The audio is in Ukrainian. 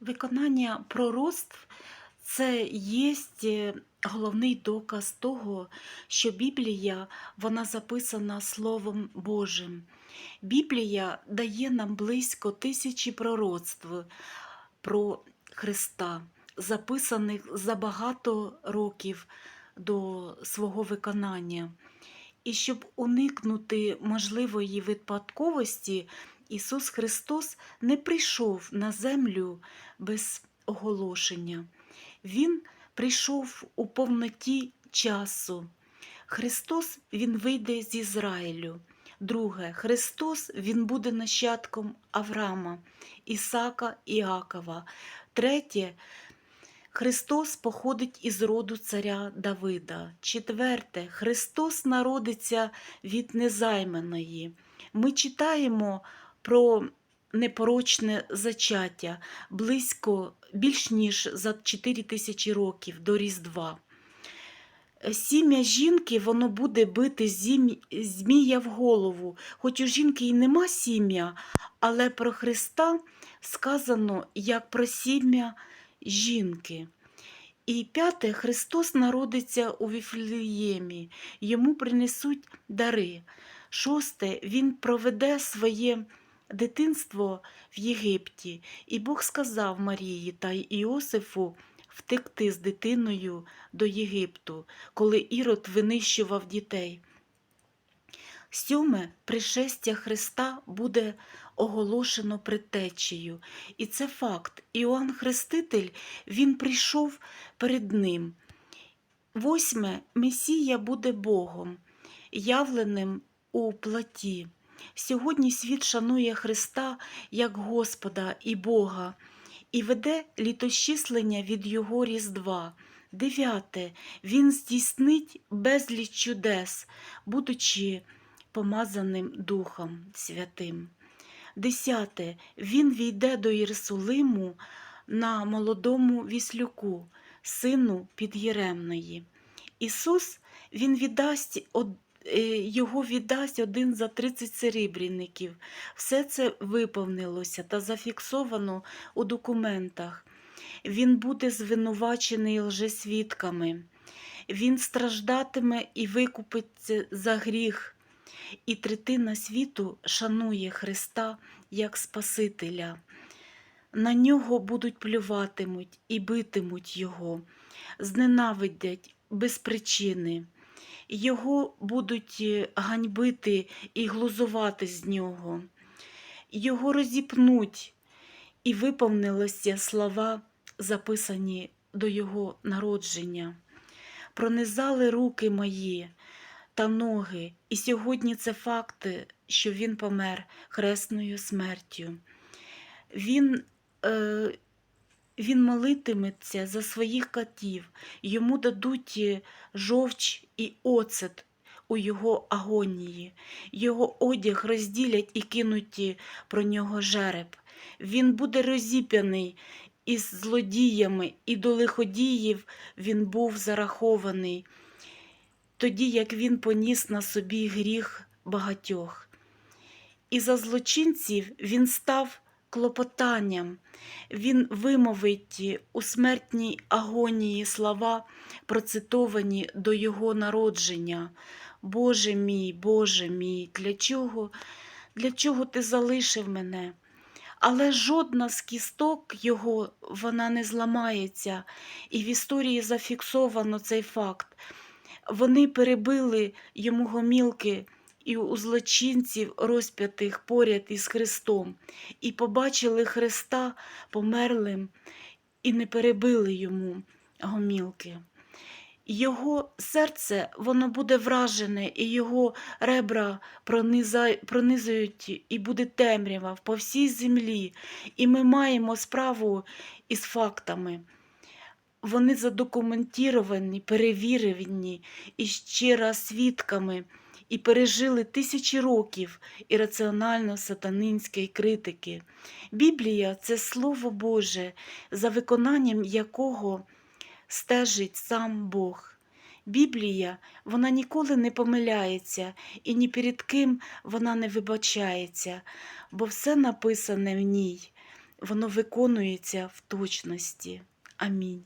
Виконання пророцтв це є головний доказ того, що Біблія вона записана Словом Божим. Біблія дає нам близько тисячі пророцтв про Христа, записаних за багато років до свого виконання. І щоб уникнути можливої випадковості, Ісус Христос не прийшов на землю без оголошення. Він прийшов у повноті часу. Христос Він вийде з Ізраїлю. Друге, Христос Він буде нащадком Авраама, Ісака і Іакова. Третє, Христос походить із роду царя Давида. Четверте, Христос народиться від незайманої. Ми читаємо про непорочне зачаття близько більш ніж за 4 тисячі років до Різдва. Сім'я жінки воно буде бити змія в голову. Хоч у жінки і нема сім'я, але про Христа сказано як про сім'я жінки. І п'яте, Христос народиться у Віфлеємі, йому принесуть дари. Шосте, Він проведе своє дитинство в Єгипті, і Бог сказав Марії та Іосифу втекти з дитиною до Єгипту, коли Ірод винищував дітей. Сьоме пришестя Христа буде оголошено предтечею. І це факт. Іоанн Хреститель, він прийшов перед ним. Восьме Месія буде Богом, явленим у плоті. Сьогодні світ шанує Христа як Господа і Бога і веде літосчислення від Його Різдва. Дев'яте. Він здійснить безліч чудес, будучи помазаним Духом Святим. Десяте. Він війде до Єрусалиму на молодому віслюку, сину під'єремної. Ісус він віддасть його віддасть один за 30 серебряників. Все це виповнилося та зафіксовано у документах. Він буде звинувачений лжесвідками. Він страждатиме і викупиться за гріх. І третина світу шанує Христа як Спасителя. На нього будуть плюватимуть і битимуть його, зненавидять без причини. Його будуть е, ганьбити і глузувати з нього. Його розіпнуть, і виповнилися слова, записані до його народження. Пронизали руки мої та ноги, і сьогодні це факти, що він помер хресною смертю. Він, е, він молитиметься за своїх котів, йому дадуть е, жовч і оцет у його агонії, його одяг розділять і кинуть е, про нього жереб. Він буде розіп'яний із злодіями, і до лиходіїв він був зарахований, тоді як він поніс на собі гріх багатьох. І за злочинців він став клопотанням, він вимовить у смертній агонії слова, процитовані до його народження. Боже мій, Боже мій, для чого, для чого ти залишив мене? Але жодна з кісток його вона не зламається, і в історії зафіксовано цей факт. Вони перебили йому гомілки і у злочинців розп'ятих поряд із Христом, і побачили Христа померлим, і не перебили йому гомілки. Його серце воно буде вражене, і його ребра пронизують, і буде темрява по всій землі. І ми маємо справу із фактами. Вони задокументовані, перевірені і ще раз свідками, і пережили тисячі років ірраціонально-сатанинської критики. Біблія це Слово Боже, за виконанням якого стежить сам Бог. Біблія, вона ніколи не помиляється і ні перед ким вона не вибачається, бо все написане в ній воно виконується в точності. Амінь.